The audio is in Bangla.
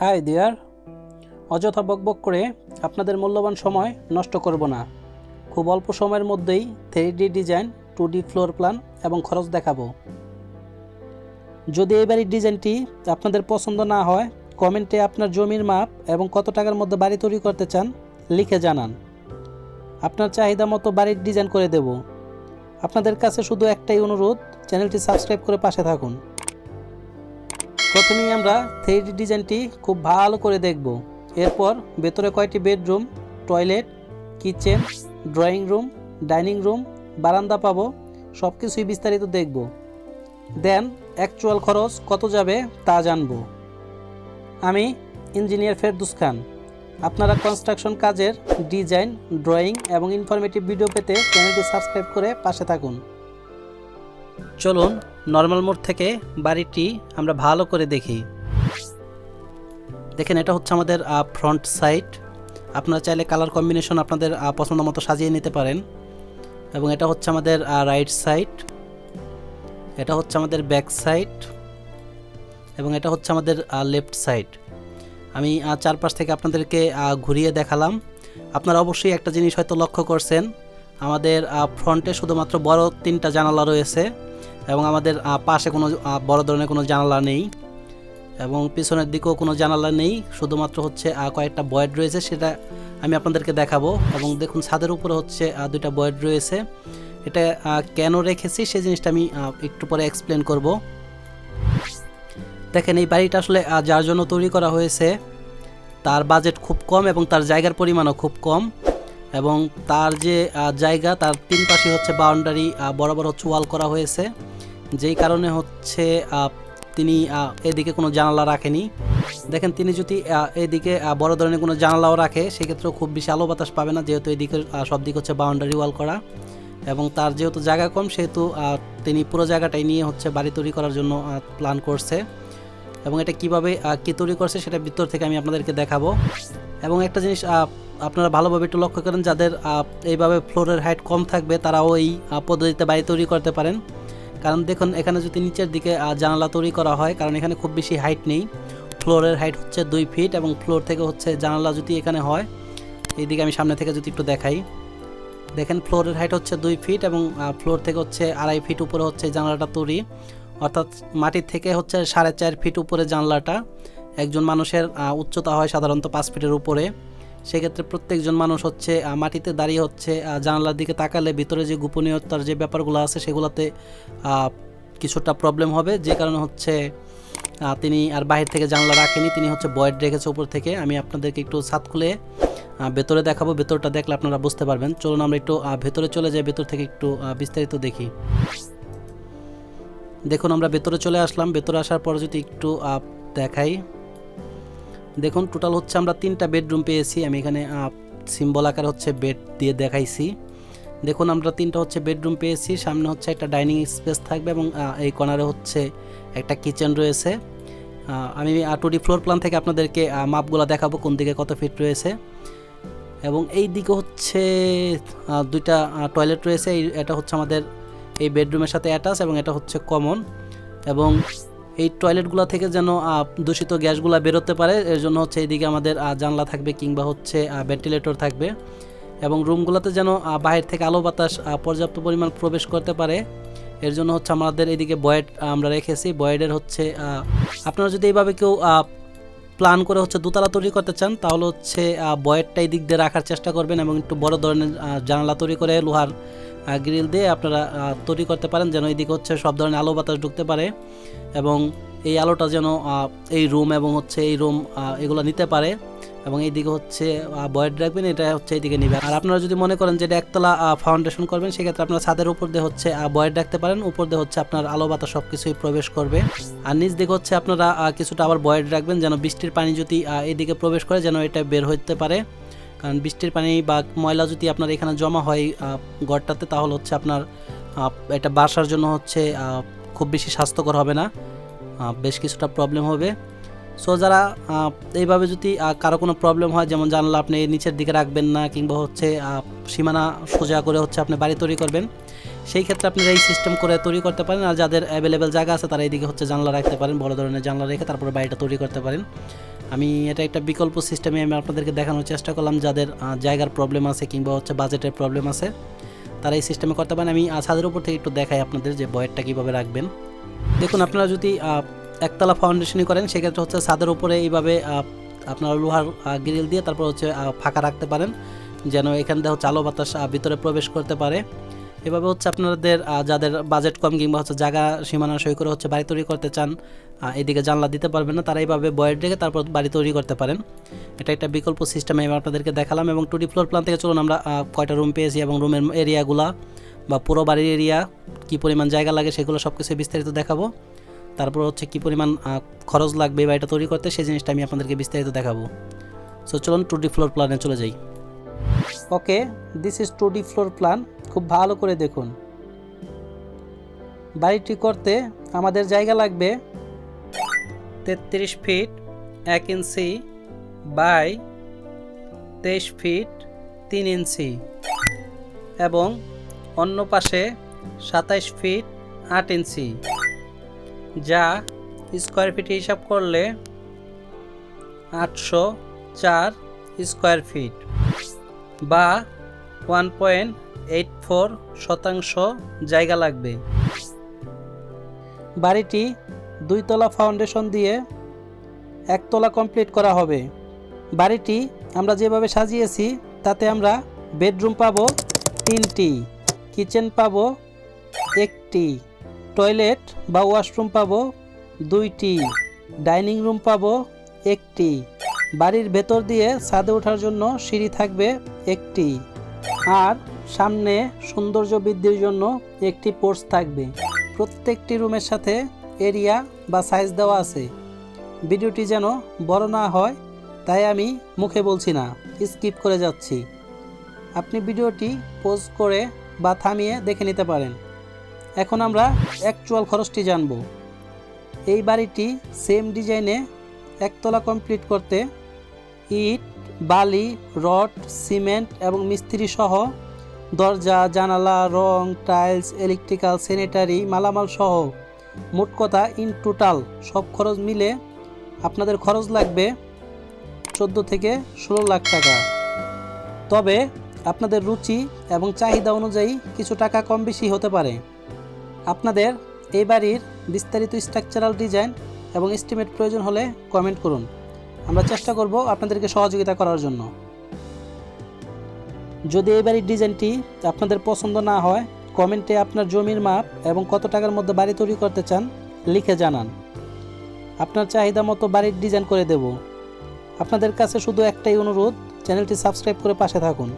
হাই দিয়ার অযথা বকবক করে আপনাদের মূল্যবান সময় নষ্ট করব না। খুব অল্প সময়ের মধ্যেই three D design two D floor plan এবং খরচ দেখাবো। যদি এই বাড়ির ডিজাইনটি আপনাদের পছন্দ না হয়, কমেন্টে আপনার জমির মাপ এবং কত টাকার মধ্যে বাড়ি তৈরি করতে চান লিখে জানান। আপনার চাহিদা মতো বাড়ির ডিজাইন করে দেব। আপনাদের কাছে শুধু একটাই অনুরোধ, চ্যানেলটি সাবস্ক্রাইব করে পাশে থাকুন। প্রথমেই আমরা থ্রি ডিজাইনটি খুব ভালো করে দেখব। এরপর ভেতরে কয়টি bedroom, toilet, kitchen, drawing room, dining room, বারান্দা পাবো সব কিছুই বিস্তারিত দেখব। দেন অ্যাকচুয়াল খরচ কত যাবে তা জানব। আমি ইঞ্জিনিয়ার ফেরদুস খান। আপনারা কনস্ট্রাকশন কাজের ডিজাইন ড্রয়িং এবং ইনফরমেটিভ ভিডিও পেতে চ্যানেলটি সাবস্ক্রাইব করে পাশে থাকুন। চলুন নর্মাল মোড থেকে বাড়িটি আমরা ভালো করে দেখি। দেখেন, এটা হচ্ছে আমাদের ফ্রন্ট সাইড আপনারা চাইলে কালার কম্বিনেশন আপনাদের পছন্দ মতো সাজিয়ে নিতে পারেন। এবং এটা হচ্ছে আমাদের রাইট সাইড এটা হচ্ছে আমাদের ব্যাক সাইড এবং এটা হচ্ছে আমাদের লেফট সাইড আমি চারপাশ থেকে আপনাদেরকে ঘুরিয়ে দেখালাম। আপনারা অবশ্যই একটা জিনিস হয়তো লক্ষ্য করছেন, আমাদের ফ্রন্টে শুধুমাত্র বড় তিনটা জানালা রয়েছে। এবং আমাদের পাশে কোনো বড় ধরনের কোনো জানালা নেই এবং পিছনের দিকেও কোনো জানালা নেই। শুধুমাত্র হচ্ছে কয়েকটা বয়েড রয়েছে, সেটা আমি আপনাদেরকে দেখাবো। এবং দেখুন, ছাদের উপরে হচ্ছে দুইটা বয়েড রয়েছে। এটা কেন রেখেছি সেই জিনিসটা আমি একটু পরে এক্সপ্লেন করব। দেখেন, এই বাড়িটা আসলে যার জন্য তৈরি করা হয়েছে, তার বাজেট খুব কম এবং তার জায়গার পরিমাণও খুব কম। এবং তার যে জায়গা, তার তিন পাশে হচ্ছে বাউন্ডারি বরাবর হচ্ছে ওয়াল করা হয়েছে। যেই কারণে হচ্ছে তিনি এদিকে কোনো জানালা রাখেনি। দেখেন, তিনি যদি এদিকে বড় ধরনের কোনো জানালাও রাখে, সেক্ষেত্রেও খুব বেশি আলো বাতাস পাবে না, যেহেতু এদিকে সব দিক হচ্ছে বাউন্ডারি ওয়াল করা। এবং তার যেহেতু জায়গা কম, সেহেতু তিনি পুরো জায়গাটাই নিয়ে হচ্ছে বাড়ি তৈরি করার জন্য প্ল্যান করছে। এবং এটা কীভাবে কি তৈরি করছে, সেটা ভিতর থেকে আমি আপনাদেরকে দেখাবো। এবং একটা জিনিস আপনারা ভালোভাবে একটু লক্ষ্য করেন, যাদের এইভাবে ফ্লোরের হাইট কম থাকবে, তারাও এই পদ্ধতিতে বাড়ি তৈরি করতে পারেন। কারণ দেখুন, এখানে যদি নিচের দিকে জানালা তৈরি করা হয়, কারণ এখানে খুব বেশি হাইট নেই। ফ্লোরের হাইট হচ্ছে দুই ফিট এবং ফ্লোর থেকে হচ্ছে জানালা যদি এখানে হয়, এইদিকে আমি সামনে থেকে যদি একটু দেখাই। দেখেন ফ্লোরের হাইট হচ্ছে দুই ফিট এবং ফ্লোর থেকে হচ্ছে আড়াই ফিট উপরে হচ্ছে জানলাটা তৈরি। অর্থাৎ মাটির থেকে হচ্ছে সাড়ে চার ফিট উপরে জানলাটা। একজন মানুষের উচ্চতা হয় সাধারণত পাঁচ ফিটের উপরে। সেক্ষেত্রে প্রত্যেকজন মানুষ হচ্ছে মাটিতে দাঁড়িয়ে হচ্ছে জানালার দিকে তাকালে ভিতরে যে গোপনীয়তার যে ব্যাপারগুলো আছে সেগুলোতে কিছুটা প্রবলেম হবে। যে কারণে হচ্ছে তিনি আর বাহির থেকে জানলা রাখেনি, তিনি হচ্ছে বয়েড রেখেছে উপর থেকে। আমি আপনাদেরকে একটু ছাদ খুলে ভেতরে দেখাবো। ভেতরটা দেখলে আপনারা বুঝতে পারবেন। চলুন আমরা একটু ভেতরে চলে যাই, ভেতর থেকে একটু বিস্তারিত দেখি। দেখুন, আমরা ভেতরে চলে আসলাম। ভেতরে আসার পর যদি একটু দেখাই। দেখুন টোটাল হচ্ছে আমরা তিনটা বেডরুম পেয়েছি। আমি এখানে সিম্বল আকার হচ্ছে বেড দিয়ে দেখাইছি। দেখুন, আমরা তিনটা হচ্ছে বেডরুম পেয়েছি। সামনে হচ্ছে একটা ডাইনিং স্পেস থাকবে এবং এই কর্নারে হচ্ছে একটা কিচেন রয়েছে। আমি ডি ফ্লোর প্ল্যান থেকে আপনাদেরকে মাপগুলো দেখাবো কোন দিকে কত ফিট রয়েছে। এবং এই দিকে হচ্ছে দুইটা টয়লেট রয়েছে। এই, এটা হচ্ছে আমাদের এই বেডরুমের সাথে অ্যাটাচ এবং এটা হচ্ছে কমন এবং এই টয়লেটগুলো থেকে যেন দূষিত গ্যাসগুলো বেরোতে পারে, এর জন্য হচ্ছে এইদিকে আমাদের জানলা থাকবে কিংবা হচ্ছে ভেন্টিলেটর থাকবে এবং রুমগুলোতে যেন বাহির থেকে আলো বাতাস পর্যাপ্ত পরিমাণ প্রবেশ করতে পারে। এর জন্য হচ্ছে আমাদের এদিকে বয়েড আমরা রেখেছি। বয়েডের হচ্ছে আপনারা যদি এইভাবে কেউ প্ল্যান করে হচ্ছে দোতলা তৈরি করতে চান, তাহলে হচ্ছে বয়েডটা এই দিক দিয়ে রাখার চেষ্টা করবেন এবং একটু বড় ধরনের জানালা তৈরি করে লোহার গ্রিল দিয়ে আপনারা তৈরি করতে পারেন, যেন এইদিকে হচ্ছে সব ধরনের আলো বাতাস ঢুকতে পারে এবং এই আলোটা যেন এই রুম এবং হচ্ছে এই রুম এগুলো নিতে পারে এবং এইদিকে হচ্ছে বয়েড রাখবেন, এটা হচ্ছে এইদিকে নেবে আর আপনারা যদি মনে করেন যে এটা একতলা ফাউন্ডেশন করবেন, সেক্ষেত্রে আপনারা ছাদের উপর দিয়ে হচ্ছে বয়েড রাখতে পারেন, উপর দিয়ে হচ্ছে আপনার আলো বাতাস সব কিছুই প্রবেশ করবে। আর নিচ দিকে হচ্ছে আপনারা কিছুটা আবার বয়েড রাখবেন, যেন বৃষ্টির পানি যদি এইদিকে প্রবেশ করে, যেন এটা বের হতে পারে। কারণ বৃষ্টির পানি বা ময়লা যদি আপনার এখানে জমা হয় ঘরটাতে, তাহলে হচ্ছে আপনার এটা বাসার জন্য হচ্ছে খুব বেশি স্বাস্থ্যকর হবে না। বেশ কিছুটা প্রবলেম হবে। সো যারা এইভাবে যদি কারও কোনো প্রবলেম হয়, যেমন জানলা আপনি নিচের দিকে রাখবেন না, কিংবা হচ্ছে সীমানা সোজা করে হচ্ছে আপনি বাড়ি তৈরি করবেন, সেই ক্ষেত্রে আপনারা এই সিস্টেম করে তৈরি করতে পারেন, আর যাদের অ্যাভেলেবেল জায়গা আছে, তারা এইদিকে হচ্ছে জানলা রাখতে পারেন, বড় ধরনের জানলা রেখে তারপরে বাড়িটা তৈরি করতে পারেন। আমি এটা একটা বিকল্প সিস্টেমে আমি আপনাদেরকে দেখানোর চেষ্টা করলাম, যাদের জায়গার প্রবলেম আছে কিংবা হচ্ছে বাজেটের প্রবলেম আছে, তারা এই সিস্টেমে করতে পারেন। আমি ছাদের উপর থেকে একটু দেখাই আপনাদের যে বয়েরটা কীভাবে রাখবেন। দেখুন, আপনারা যদি একতলা ফাউন্ডেশনই করেন, সেক্ষেত্রে হচ্ছে ছাদের উপরে এইভাবে আপনারা লোহার গ্রিল দিয়ে তারপর হচ্ছে ফাঁকা রাখতে পারেন, যেন এখান থেকে হচ্ছে আলো বাতাস ভিতরে প্রবেশ করতে পারে। এভাবে হচ্ছে আপনাদের যাদের বাজেট কম কিংবা হচ্ছে জায়গা সীমানা সই করে হচ্ছে বাড়ি তৈরি করতে চান এদিকে জানলা দিতে পারবেন না, তারা এইভাবে বয়ের রেখে তারপর বাড়ি তৈরি করতে পারেন। এটা একটা বিকল্প সিস্টেমে আমি আপনাদেরকে দেখালাম এবং টুডি ফ্লোর প্ল্যান থেকে চলুন আমরা কয়টা রুম পেয়েছি এবং রুমের এরিয়াগুলা বা পুরো বাড়ির এরিয়া কী পরিমাণ জায়গা লাগে সেগুলো সব কিছু বিস্তারিত দেখাবো। তারপর হচ্ছে কী পরিমাণ খরচ লাগবে বাড়িটা তৈরি করতে, সেই জিনিসটা আমি আপনাদেরকে বিস্তারিত দেখাবো। সো চলুন টু ডি ফ্লোর প্ল্যানে চলে যাই। Okay this is two D floor plan খুব ভালো করে দেখুন। বাড়িটি করতে আমাদের জায়গা লাগবে তেত্রিশ ফিট, এক ইঞ্চি বাই তেইশ ফিট, তিন ইঞ্চি এবং অন্য পাশে সাতাইশ ফিট, আট ইঞ্চি যা স্কোয়ার ফিট হিসাব করলে আটশো চার স্কোয়ার ফিট বা ওয়ান পয়েন্ট এইট ফোর শতাংশ জায়গা লাগবে। বাড়িটি দুইতলা ফাউন্ডেশন দিয়ে একতলা কমপ্লিট করা হবে। বাড়িটি আমরা যেভাবে সাজিয়েছি, তাতে আমরা বেডরুম পাবো তিনটি, কিচেন পাবো একটি, টয়লেট বা ওয়াশরুম পাবো দুইটি, ডাইনিং রুম পাবো একটি। বাড়ির ভেতর দিয়ে ছাদে ওঠার জন্য সিঁড়ি থাকবে একটি। আর সামনে সৌন্দর্য বৃদ্ধির জন্য একটি পোর্চ থাকবে। প্রত্যেকটি রুমের সাথে এরিয়া বা সাইজ দেওয়া আছে। ভিডিওটি যেন বড় না হয়, তাই আমি মুখে বলছি না, স্কিপ করে যাচ্ছি। আপনি ভিডিওটি পোজ করে বা থামিয়ে দেখে নিতে পারেন। এখন আমরা অ্যাকচুয়াল খরচটি জানব। এই বাড়িটি সেম ডিজাইনে একতলা কমপ্লিট করতে ইট, বালি, রড সিমেন্ট এবং মিস্ত্রি সহ দরজা, জানালা, রং, টাইলস, ইলেকট্রিক্যাল, স্যানিটারি, মালামাল সহ মোট কথা ইন টোটাল সব খরচ মিলে আপনাদের খরচ লাগবে চোদ্দ থেকে ষোলো লাখ টাকা। তবে আপনাদের রুচি এবং চাহিদা অনুযায়ী কিছু টাকা কম বেশি হতে পারে। আপনাদের এই বাড়ির বিস্তারিত স্ট্রাকচারাল ডিজাইন এবং এস্টিমেট প্রয়োজন হলে কমেন্ট করুন। আমরা চেষ্টা করব আপনাদেরকে সহযোগিতা করার জন্য। যদি এই বাড়ির ডিজাইনটি আপনাদের পছন্দ না হয়, কমেন্টে আপনার জমির মাপ এবং কত টাকার মধ্যে বাড়ি তৈরি করতে চান লিখে জানান। আপনার চাহিদা মতো বাড়ির ডিজাইন করে দেব। আপনাদের কাছে শুধু একটাই অনুরোধ, চ্যানেলটি সাবস্ক্রাইব করে পাশে থাকুন।